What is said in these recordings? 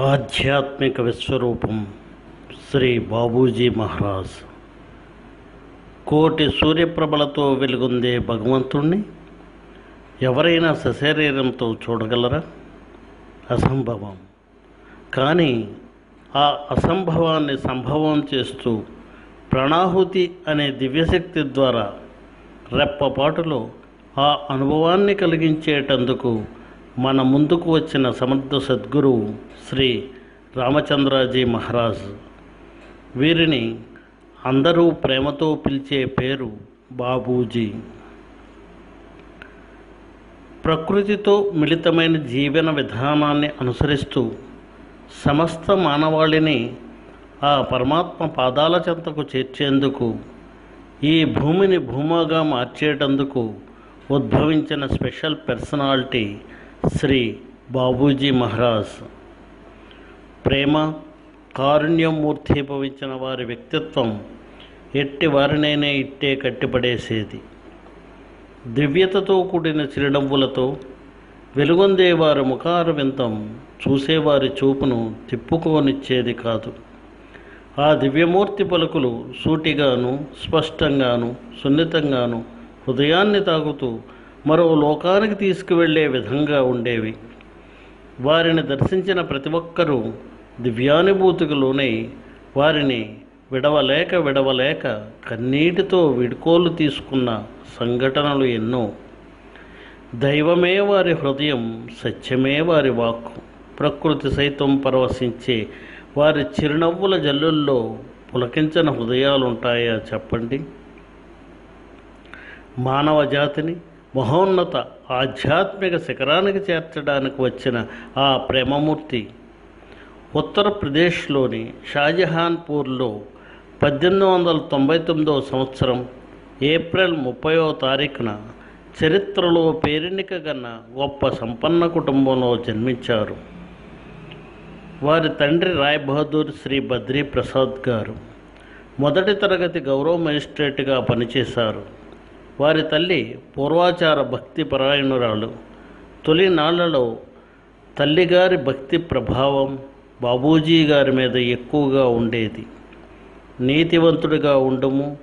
ఆధ్యాత్మిక విశ్వరూపం శ్రీ బాబూజీ మహారాజ్. కోటి సూర్యప్రభలతో వెలుగొందే భగవంతుణ్ణి ఎవరైనా సశరీరంతో చూడగలరా? అసంభవం. కానీ ఆ అసంభవాన్ని సంభవం చేస్తూ ప్రాణాహుతి అనే దివ్యశక్తి ద్వారా రెప్పపాటులో ఆ అనుభవాన్ని కలిగించేటందుకు మన ముందుకు వచ్చిన సమర్థ సద్గురువు శ్రీ రామచంద్రాజీ మహారాజ్. వీరిని అందరూ ప్రేమతో పిలిచే పేరు బాబూజీ. ప్రకృతితో మిళితమైన జీవన విధానాన్ని అనుసరిస్తూ సమస్త మానవాళిని ఆ పరమాత్మ పాదాల చెంతకు చేర్చేందుకు ఈ భూమిని భూమాగా మార్చేటందుకు ఉద్భవించిన స్పెషల్ పర్సనాలిటీ శ్రీ బాబూజీ మహారాజ్. ప్రేమ కారుణ్యమూర్తి భవించిన వారి వ్యక్తిత్వం ఎట్టి వారినైనా ఇట్టే కట్టిపడేసేది. దివ్యతతో కూడిన చిరునవ్వులతో వెలుగొందే వారి ముఖార వింతం చూసేవారి చూపును తిప్పుకోనిచ్చేది కాదు. ఆ దివ్యమూర్తి పలుకులు సూటిగాను స్పష్టంగాను సున్నితంగాను హృదయాన్ని తాగుతూ మరో లోకానికి తీసుకువెళ్ళే విధంగా ఉండేవి. వారిని దర్శించిన ప్రతి ఒక్కరూ దివ్యానుభూతికి లోనై వారిని విడవలేక విడవలేక కన్నీటితో విడుకోలు తీసుకున్న సంఘటనలు ఎన్నో. దైవమే వారి హృదయం సత్యమే వారి వాక్కు. ప్రకృతి సైతం పరవశించే వారి చిరునవ్వుల జల్లుల్లో పులకించిన హృదయాలుంటాయా చెప్పండి? మానవ జాతిని మహోన్నత ఆధ్యాత్మిక శిఖరానికి చేర్చడానికి వచ్చిన ఆ ప్రేమమూర్తి ఉత్తరప్రదేశ్లోని షాజహాన్పూర్లో పద్దెనిమిది వందల తొంభై తొమ్మిదవ సంవత్సరం ఏప్రిల్ ముప్పైవ తారీఖున చరిత్రలో పేరెన్నిక గన్న గొప్ప సంపన్న కుటుంబంలో జన్మించారు. వారి తండ్రి రాయ్ బహదూర్ శ్రీ బద్రీ ప్రసాద్ గారు మొదటి తరగతి గౌరవ మెజిస్ట్రేట్గా పనిచేశారు. వారి తల్లి పూర్వాచార భక్తి పరాయణురాలు. తొలినాళ్ళలో తల్లిగారి భక్తి ప్రభావం బాబూజీ గారి మీద ఎక్కువగా ఉండేది. నీతివంతుడిగా ఉండము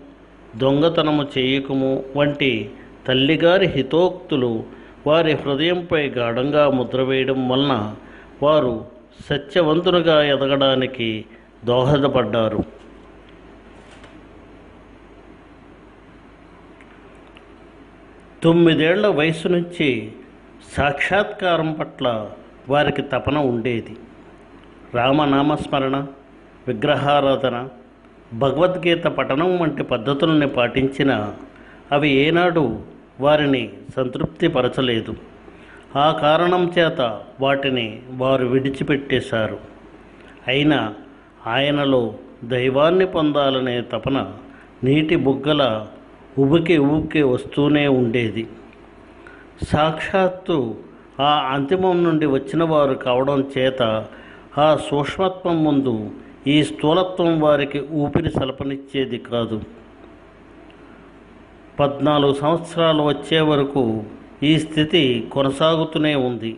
దొంగతనము చేయకము వంటి తల్లిగారి హితోక్తులు వారి హృదయంపై గాఢంగా ముద్ర వేయడం వలన వారు సత్యవంతులుగా ఎదగడానికి దోహదపడ్డారు. తొమ్మిదేళ్ళ వయసు నుంచి సాక్షాత్కారం పట్ల వారికి తపన ఉండేది. రామనామస్మరణ విగ్రహారాధన భగవద్గీత పఠనం వంటి పద్ధతుల్ని పాటించిన అవి ఏనాడు వారిని సంతృప్తిపరచలేదు. ఆ కారణం చేత వాటిని వారు విడిచిపెట్టేశారు. అయినా ఆయనలో దైవాన్ని పొందాలనే తపన నీటి బుగ్గల ఉబికి ఉబికి వస్తూనే ఉండేది. సాక్షాత్తు ఆ అంతిమం నుండి వచ్చిన వారు కావడం చేత ఆ సూక్ష్మత్వం ముందు ఈ స్థూలత్వం వారికి ఊపిరి సలపనిచ్చేది కాదు. పద్నాలుగు సంవత్సరాలు వచ్చే వరకు ఈ స్థితి కొనసాగుతూనే ఉంది.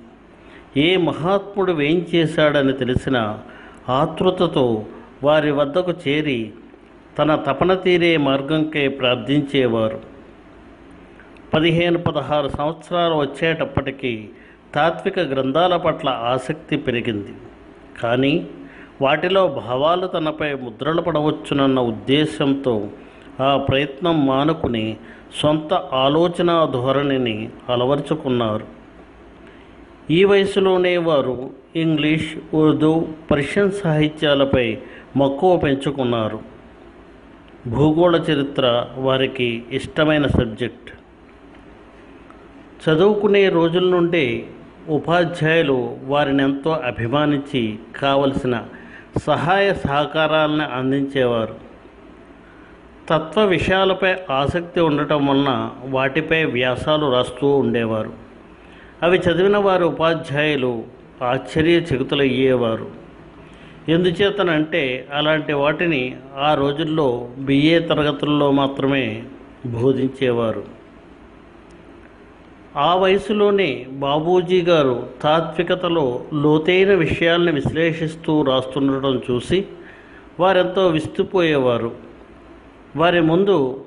ఏ మహాత్ముడు ఏం చేశాడని తెలిసిన ఆతృతతో వారి వద్దకు చేరి తన తపన తీరే మార్గంకై ప్రార్థించేవారు. పదిహేను పదహారు సంవత్సరాలు వచ్చేటప్పటికీ తాత్విక గ్రంథాల పట్ల ఆసక్తి పెరిగింది. కానీ వాటిలో భావాలు తనపై ముద్రలు పడవచ్చునన్న ఉద్దేశంతో ఆ ప్రయత్నం మానుకుని సొంత ఆలోచన ధోరణిని అలవరుచుకున్నారు. ఈ వయసులోనే వారు ఇంగ్లీష్ ఉర్దూ పర్షియన్ సాహిత్యాలపై మక్కువ పెంచుకున్నారు. భూగోళ చరిత్ర వారికి ఇష్టమైన సబ్జెక్ట్. చదువుకునే రోజుల నుండే ఉపాధ్యాయులు వారిని ఎంతో అభిమానించి కావలసిన సహాయ సహకారాలను అందించేవారు. తత్వ విషయాలపై ఆసక్తి ఉండటం వలన వాటిపై వ్యాసాలు రాస్తూ ఉండేవారు. అవి చదివిన వారి ఉపాధ్యాయులు ఆశ్చర్యచకితులయ్యేవారు. ఎందుచేతనంటే అలాంటి వాటిని ఆ రోజుల్లో బిఏ తరగతుల్లో మాత్రమే బోధించేవారు. ఆ వయసులోనే బాబూజీ గారు తాత్వికతలో లోతైన విషయాల్ని విశ్లేషిస్తూ రాస్తుండటం చూసి వారెంతో విస్తుపోయేవారు. వారి ముందు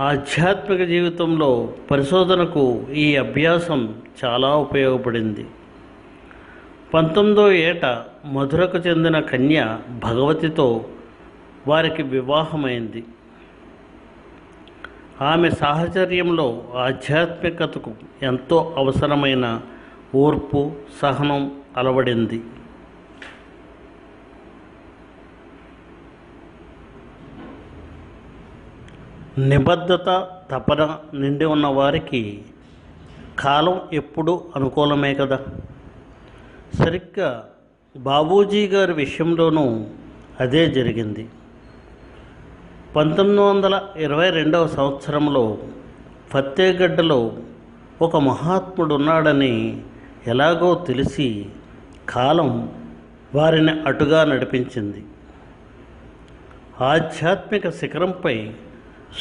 ఆధ్యాత్మిక జీవితంలో పరిశోధనకు ఈ అభ్యాసం చాలా ఉపయోగపడింది. పంతొమ్మిదో ఏట మధురకు చెందిన కన్య భగవతితో వారికి వివాహమైంది. ఆమె సాహచర్యంలో ఆధ్యాత్మికతకు ఎంతో అవసరమైన ఓర్పు సహనం అలవడింది. నిబద్ధత తపన నిండి ఉన్న వారికి కాలం ఎప్పుడూ అనుకూలమే కదా? సరిగ్గా బాబూజీ గారి విషయంలోనూ అదే జరిగింది. పంతొమ్మిది వందల ఇరవై రెండవ సంవత్సరంలో ఫత్తేగడ్డలో ఒక మహాత్ముడు ఉన్నాడని ఎలాగో తెలిసి కాలం వారిని అటుగా నడిపించింది. ఆధ్యాత్మిక శిఖరంపై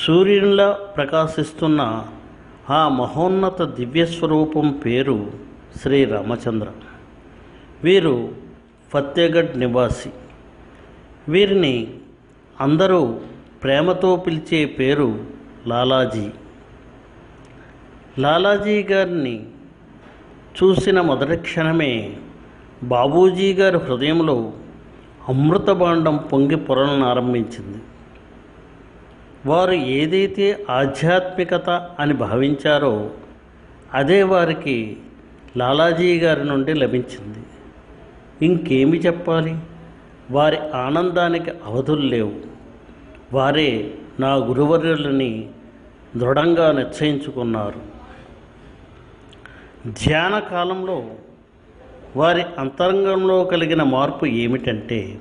సూర్యునిలా ప్రకాశిస్తున్న ఆ మహోన్నత దివ్యస్వరూపం పేరు శ్రీ రామచంద్ర. వీరు ఫత్తేగఢ్ నివాసి. వీరిని అందరూ ప్రేమతో పిలిచే పేరు లాలాజీ. లాలాజీ గారిని చూసిన మొదటి క్షణమే బాబూజీ గారి హృదయంలో అమృత బాండం పొంగి పొరలను ఆరంభించింది. వారు ఏదైతే ఆధ్యాత్మికత అని భావించారో అదే వారికి లాలాజీ గారి నుండి లభించింది. ఇంకేమి చెప్పాలి? వారి ఆనందానికి అవధులు లేవు. వారే నా గురువర్యులని దృఢంగా నిశ్చయించుకున్నారు. ధ్యాన కాలంలో వారి అంతరంగంలో కలిగిన మార్పు ఏమిటంటే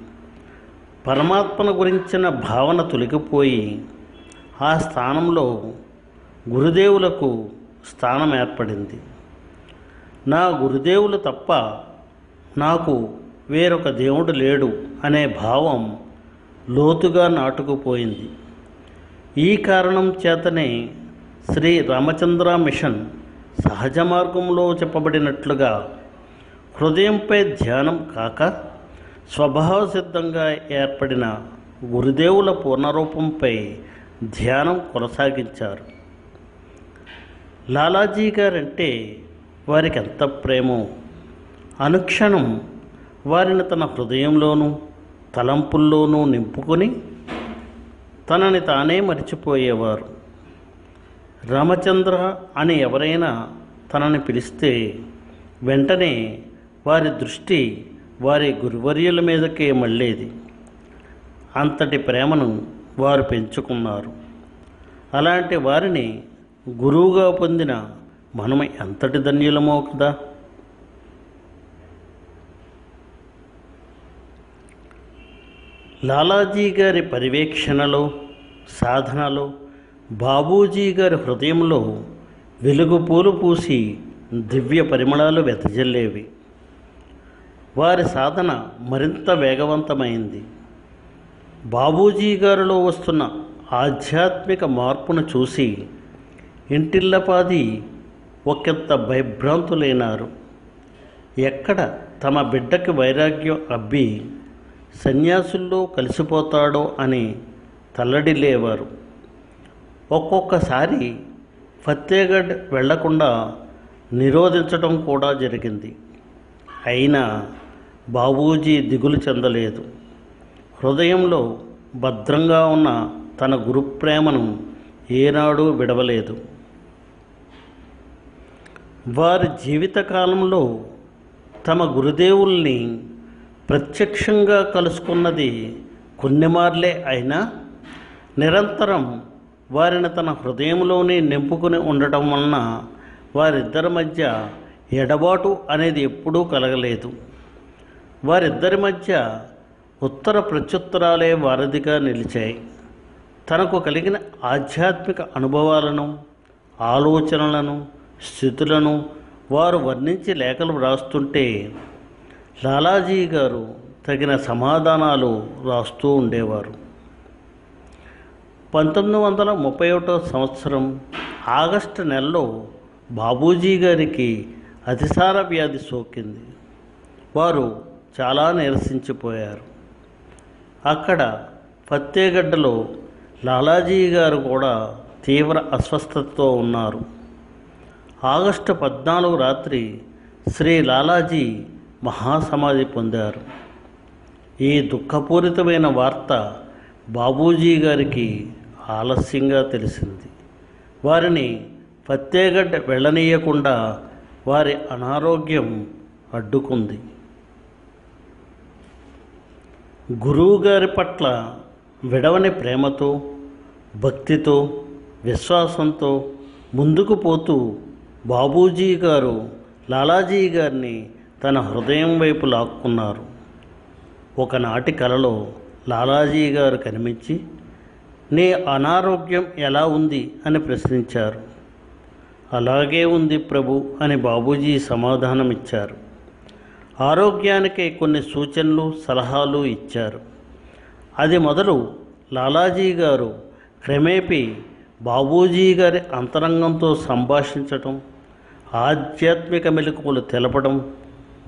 పరమాత్మను గురించిన భావన తొలగిపోయి ఆ స్థానంలో గురుదేవులకు స్థానం ఏర్పడింది. నా గురుదేవులు తప్ప నాకు వేరొక దేవుడు లేడు అనే భావం లోతుగా నాటుకుపోయింది. ఈ కారణం చేతనే శ్రీ రామచంద్ర మిషన్ సహజ మార్గంలో చెప్పబడినట్లుగా హృదయంపై ధ్యానం కాక స్వభావ సిద్ధంగా ఏర్పడిన గురుదేవుల పూర్ణరూపంపై ధ్యానం కొనసాగించారు. లాలాజీ గారంటే వారికి ఎంత ప్రేమో! అనుక్షణం వారిని తన హృదయంలోనూ తలంపుల్లోనూ నింపుకొని తనని తానే మరిచిపోయేవారు. రామచంద్ర అని ఎవరైనా తనని పిలిస్తే వెంటనే వారి దృష్టి వారి గురువర్యుల మీదకే మళ్ళేది. అంతటి ప్రేమను వారు పెంచుకున్నారు. అలాంటి వారిని గురువుగా పొందిన మనం ఎంతటి ధన్యులమో కదా! లాలాజీ గారి పర్యవేక్షణలో సాధనలో బాబూజీ గారి హృదయంలో వెలుగు పూలు పూసి దివ్య పరిమళాలు వెతజల్లేవి వారి సాధన మరింత వేగవంతమైంది. బాబూజీ గారిలో వస్తున్న ఆధ్యాత్మిక మార్పును చూసి ఇంటిల్లపాది ఒకంత భయభ్రాంతులైనారు. ఎక్కడ తమ బిడ్డకి వైరాగ్యం అబ్బి సన్యాసుల్లో కలిసిపోతాడో అని తల్లడిల్లేవారు ఒక్కొక్కసారి ఫత్తేగఢ్ వెళ్ళకుండా నిరోధించడం కూడా జరిగింది. అయినా బాబూజీ దిగులు చెందలేదు. హృదయంలో భద్రంగా ఉన్న తన గురుప్రేమను ఏనాడూ విడవలేదు. వారి జీవితకాలంలో తమ గురుదేవుల్ని ప్రత్యక్షంగా కలుసుకున్నది కొన్నిమార్లే అయినా నిరంతరం వారిని తన హృదయంలోనే నింపుకుని ఉండటం వలన వారిద్దరి మధ్య ఎడబాటు అనేది ఎప్పుడూ కలగలేదు. వారిద్దరి మధ్య ఉత్తర ప్రత్యుత్తరాలే వారధిగా నిలిచాయి. తనకు కలిగిన ఆధ్యాత్మిక అనుభవాలను ఆలోచనలను స్థితులను వారు వర్ణించి లేఖలు వ్రాస్తుంటే లాలాజీ గారు తగిన సమాధానాలు రాస్తూ ఉండేవారు. పంతొమ్మిది వందల ముప్పై ఒకటో సంవత్సరం ఆగస్టు నెలలో బాబూజీ గారికి అతిసార వ్యాధి సోకింది. వారు చాలా నిరసించిపోయారు. అక్కడ ఫత్తేగడ్డలో లాలాజీ గారు కూడా తీవ్ర అస్వస్థతతో ఉన్నారు. ఆగస్టు పద్నాలుగు రాత్రి శ్రీ లాలాజీ మహాసమాధి పొందారు. ఈ దుఃఖపూరితమైన వార్త బాబూజీ గారికి ఆలస్యంగా తెలిసింది. వారిని పత్తేగడ్డ వెళ్ళనీయకుండా వారి అనారోగ్యం అడ్డుకుంది. గురువుగారి పట్ల విడవని ప్రేమతో భక్తితో విశ్వాసంతో ముందుకు పోతూ బాబూజీ గారు లాలాజీ గారిని తన హృదయం వైపు లాక్కున్నారు. ఒకనాటి కలలో లాలాజీ గారు కనిపించి నీ అనారోగ్యం ఎలా ఉంది? అని ప్రశ్నించారు. అలాగే ఉంది ప్రభు అని బాబూజీ సమాధానమిచ్చారు. ఆరోగ్యానికి కొన్ని సూచనలు సలహాలు ఇచ్చారు. అది మొదలు లాలాజీ గారు క్రమేపీ బాబూజీ గారి అంతరంగంతో సంభాషించటం ఆధ్యాత్మిక మెలకువలు తెలపడం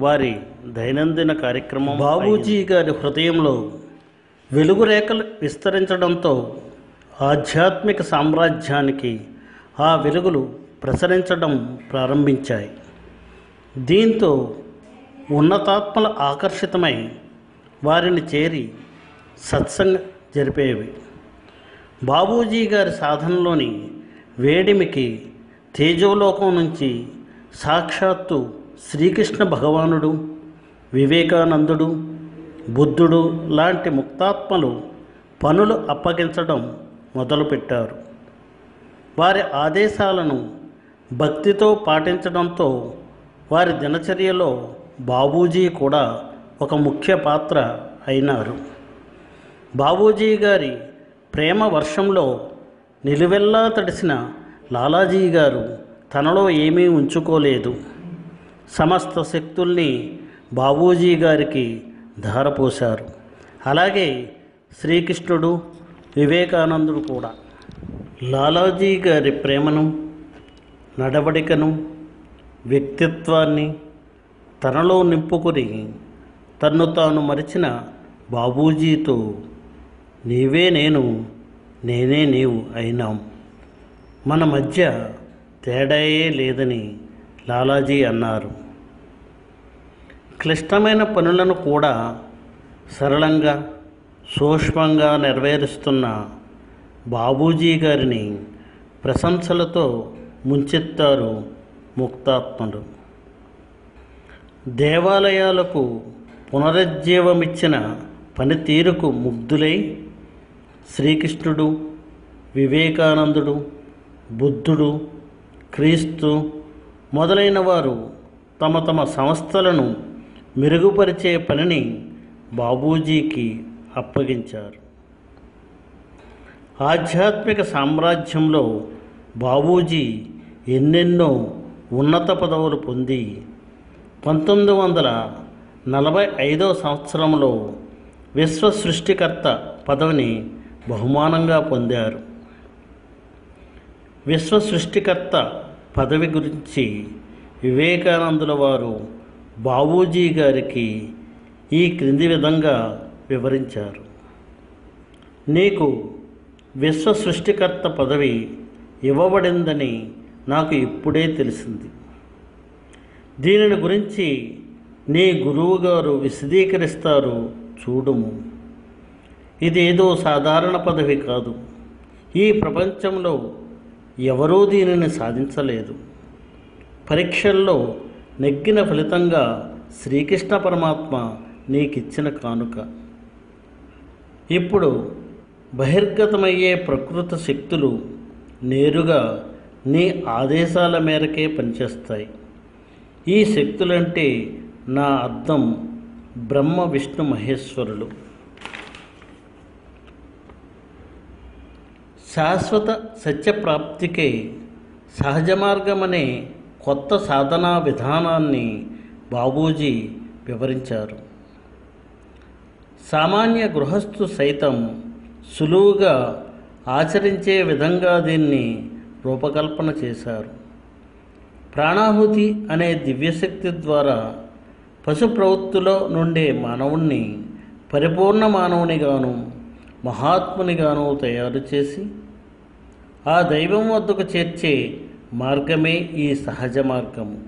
వారి దైనందిన కార్యక్రమం బాబూజీ గారి హృదయంలో వెలుగు రేఖలు విస్తరించడంతో ఆధ్యాత్మిక సామ్రాజ్యానికి ఆ వెలుగులు ప్రసరించడం ప్రారంభించాయి. దీంతో ఉన్నతాత్మల ఆకర్షితమై వారిని చేరి సత్సంగ జరిపేవి. బాబూజీ గారి సాధనలోని వేడిమికి తేజోలోకం నుంచి సాక్షాత్తు శ్రీకృష్ణ భగవానుడు వివేకానందుడు బుద్ధుడు లాంటి ముక్తాత్మలు పనులు అప్పగించడం మొదలుపెట్టారు. వారి ఆదేశాలను భక్తితో పాటించడంతో వారి దినచర్యలో బాబూజీ కూడా ఒక ముఖ్య పాత్ర అయినారు. బాబూజీ గారి ప్రేమ వర్షంలో నిలువెల్లా తడిసిన లాలాజీ గారు తనలో ఏమీ ఉంచుకోలేదు. సమస్త శక్తుల్ని బాబూజీ గారికి ధారపోశారు. అలాగే శ్రీకృష్ణుడు వివేకానందుడు కూడా. లాలాజీ గారి ప్రేమను నడవడికను వ్యక్తిత్వాన్ని తనలో నింపుకొని తన్ను తాను మరిచిన బాబూజీతో నీవే నేను నేనే నీవు అయినాం. మన మధ్య తేడాయే లేదని లాలాజీ అన్నారు. క్లిష్టమైన పనులను కూడా సరళంగా సూక్ష్మంగా నెరవేరుస్తున్న బాబూజీ గారిని ప్రశంసలతో ముంచెత్తారు ముక్తాత్ముడు దేవాలయాలకు పునరుజ్జీవమిచ్చిన పనితీరుకు ముగ్ధులై శ్రీకృష్ణుడు వివేకానందుడు బుద్ధుడు క్రీస్తు మొదలైన వారు తమ తమ సంస్థలను మెరుగుపరిచే పనిని బాబూజీకి అప్పగించారు. ఆధ్యాత్మిక సామ్రాజ్యంలో బాబూజీ ఎన్నెన్నో ఉన్నత పదవులు పొంది పంతొమ్మిది వందల నలభై ఐదో సంవత్సరంలో విశ్వ సృష్టికర్త పదవిని బహుమానంగా పొందారు. విశ్వ సృష్టికర్త పదవి గురించి వివేకానందుల వారు బాబూజీ గారికి ఈ క్రింది విధంగా వివరించారు. నీకు విశ్వ సృష్టికర్త పదవి ఇవ్వబడిందని నాకు ఇప్పుడే తెలిసింది. దీనిని గురించి నీ గురువు గారు విశదీకరిస్తారు చూడుము. ఇదేదో సాధారణ పదవి కాదు. ఈ ప్రపంచంలో ఎవరూ దీనిని సాధించలేదు. పరీక్షల్లో నెగ్గిన ఫలితంగా శ్రీకృష్ణ పరమాత్మ నీకిచ్చిన కానుక. ఇప్పుడు బహిర్గతమయ్యే ప్రకృతి శక్తులు నేరుగా నీ ఆదేశాల మేరకే పనిచేస్తాయి. ఈ శక్తులంటే నా అర్థం బ్రహ్మ విష్ణు మహేశ్వరులు. శాశ్వత సత్యప్రాప్తికే సహజ మార్గమనే కొత్త సాధనా విధానాన్ని బాబూజీ వివరించారు. సామాన్య గృహస్థు సైతం సులువుగా ఆచరించే విధంగా దీన్ని రూపకల్పన చేశారు. ప్రాణాహుతి అనే దివ్యశక్తి ద్వారా పశు ప్రవృత్తిలో నుండే మానవుణ్ణి పరిపూర్ణ మానవునిగాను మహాత్మునిగాను తయారు చేసి ఆ దైవం వద్దకు చేర్చే మార్గమే ఈ సహజ మార్గము.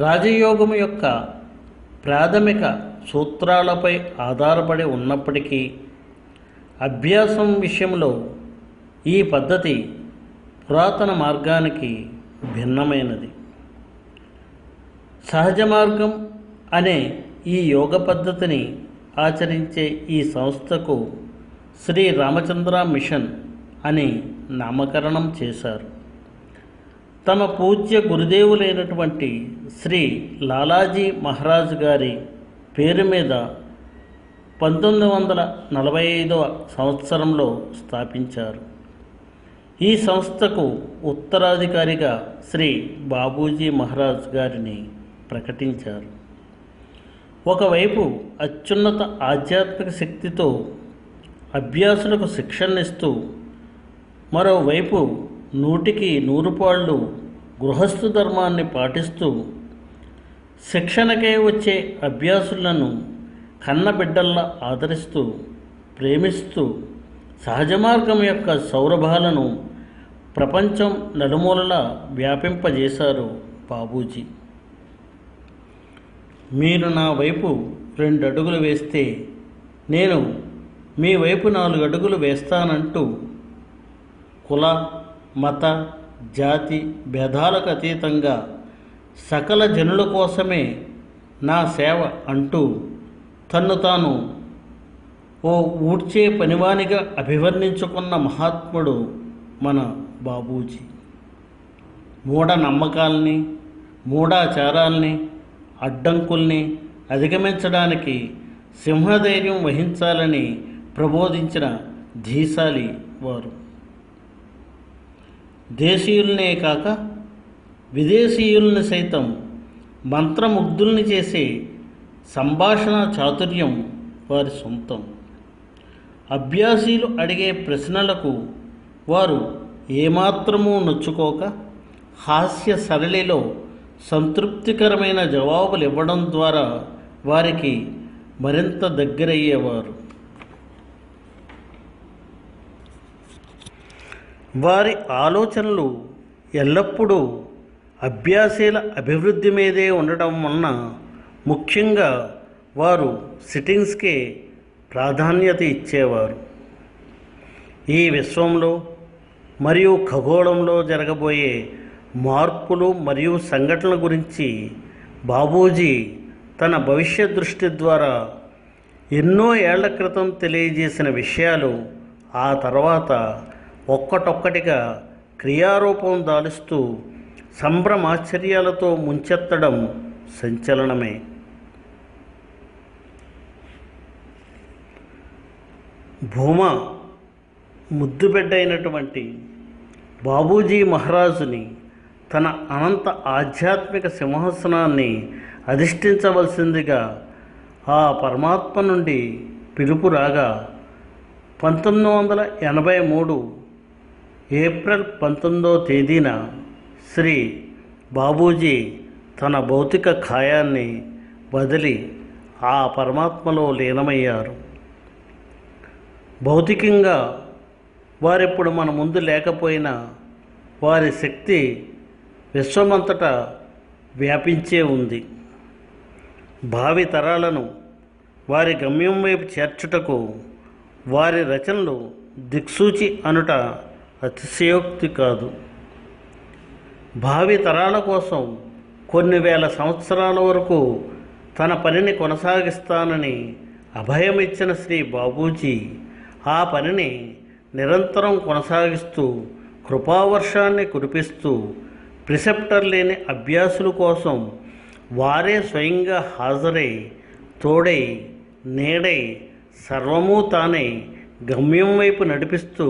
రాజయోగం యొక్క ప్రాథమిక సూత్రాలపై ఆధారపడి ఉన్నప్పటికీ అభ్యాసం విషయంలో ఈ పద్ధతి పురాతన మార్గానికి భిన్నమైనది. సహజ మార్గం అనే ఈ యోగ పద్ధతిని ఆచరించే ఈ సంస్థకు శ్రీ రామచంద్ర మిషన్ అని నామకరణం చేశారు. తమ పూజ్య గురుదేవులైనటువంటి శ్రీ లాలాజీ మహారాజ్ గారి పేరు మీద పంతొమ్మిది వందల నలభై ఐదవ సంవత్సరంలో స్థాపించారు. ఈ సంస్థకు ఉత్తరాధికారిగా శ్రీ బాబూజీ మహారాజ్ గారిని ప్రకటించారు. ఒకవైపు అత్యున్నత ఆధ్యాత్మిక శక్తితో అభ్యాసులకు శిక్షణనిస్తూ మరోవైపు నూటికి నూరు పాళ్ళు గృహస్థు ధర్మాన్ని పాటిస్తూ శిక్షణకే వచ్చే అభ్యాసులను కన్నబిడ్డల్లా ఆదరిస్తూ ప్రేమిస్తూ సహజ మార్గం యొక్క సౌరభాలను ప్రపంచం నలుమూలలా వ్యాపింపజేశారు బాబూజీ. మీరు నా వైపు రెండు అడుగులు వేస్తే నేను మీ వైపు నాలుగు అడుగులు వేస్తానంటూ కుల మత జాతి భేదాలకు అతీతంగా సకల జనుల కోసమే నా సేవ అంటూ తన్ను తాను ఓ ఊడ్చే పనివానిగా అభివర్ణించుకున్న మహాత్ముడు మన బాబూజీ. మూఢ నమ్మకాల్ని మూఢాచారాల్ని అడ్డంకుల్ని అధిగమించడానికి సింహధైర్యం వహించాలని ప్రబోధించిన ధీశాలి వారు. దేశీయులనే కాక విదేశీయుల్ని సైతం మంత్రముగ్ధుల్ని చేసే సంభాషణ చాతుర్యం వారి సొంతం. అభ్యాసీలు అడిగే ప్రశ్నలకు వారు ఏమాత్రమూ నొచ్చుకోక హాస్య సరళిలో సంతృప్తికరమైన జవాబులు ఇవ్వడం ద్వారా వారికి మరింత దగ్గరయ్యేవారు. వారి ఆలోచనలు ఎల్లప్పుడూ అభ్యాసీల అభివృద్ధి మీదే ఉండటం వలన ముఖ్యంగా వారు సిట్టింగ్స్కే ప్రాధాన్యత ఇచ్చేవారు. ఈ విశ్వంలో మరియు ఖగోళంలో జరగబోయే మార్పులు మరియు సంఘటనల గురించి బాబూజీ తన భవిష్యత్ దృష్టి ద్వారా ఎన్నో ఏళ్ళ క్రితం తెలియజేసిన విషయాలు ఆ తర్వాత ఒక్కటొక్కటిగా క్రియారూపం దాలుస్తూ సంభ్రమాశ్చర్యాలతో ముంచెత్తడం సంచలనమే. భూమ ముద్దుబిడ్డైనటువంటి బాబూజీ మహారాజుని తన అనంత ఆధ్యాత్మిక సింహాసనాన్ని అధిష్ఠించవలసిందిగా ఆ పరమాత్మ నుండి పిలుపు రాగా పంతొమ్మిది వందల ఎనభై మూడు ఏప్రిల్ పంతొమ్మిదో తేదీన శ్రీ బాబూజీ తన భౌతిక ఖాయాన్ని వదిలి ఆ పరమాత్మలో లీనమయ్యారు. భౌతికంగా వారిప్పుడు మన ముందు లేకపోయినా వారి శక్తి విశ్వమంతటా వ్యాపించే ఉంది. భావి తరాలను వారి గమ్యం వైపు చేర్చుటకు వారి రచనలు దిక్సూచి అనుట అతిశయోక్తి కాదు. భావి తరాల కోసం కొన్ని వేల సంవత్సరాల వరకు తన పనిని కొనసాగిస్తానని అభయమిచ్చిన శ్రీ బాబూజీ ఆ పనిని నిరంతరం కొనసాగిస్తూ కృపావర్షాన్ని కురిపిస్తూ ప్రిసెప్టర్ లేని అభ్యాసుల కోసం వారే స్వయంగా హాజరై తోడై నేడై సర్వము తానే గమ్యం వైపు నడిపిస్తూ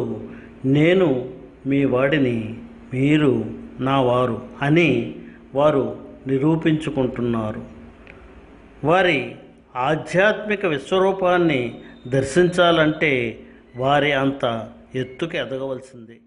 నేను మీ వాడిని మీరు నా వారు అని వారు నిరూపించుకుంటున్నారు. వారి ఆధ్యాత్మిక విశ్వరూపాన్ని దర్శించాలంటే వారి అంత ఎత్తుకి ఎదగవలసిందే.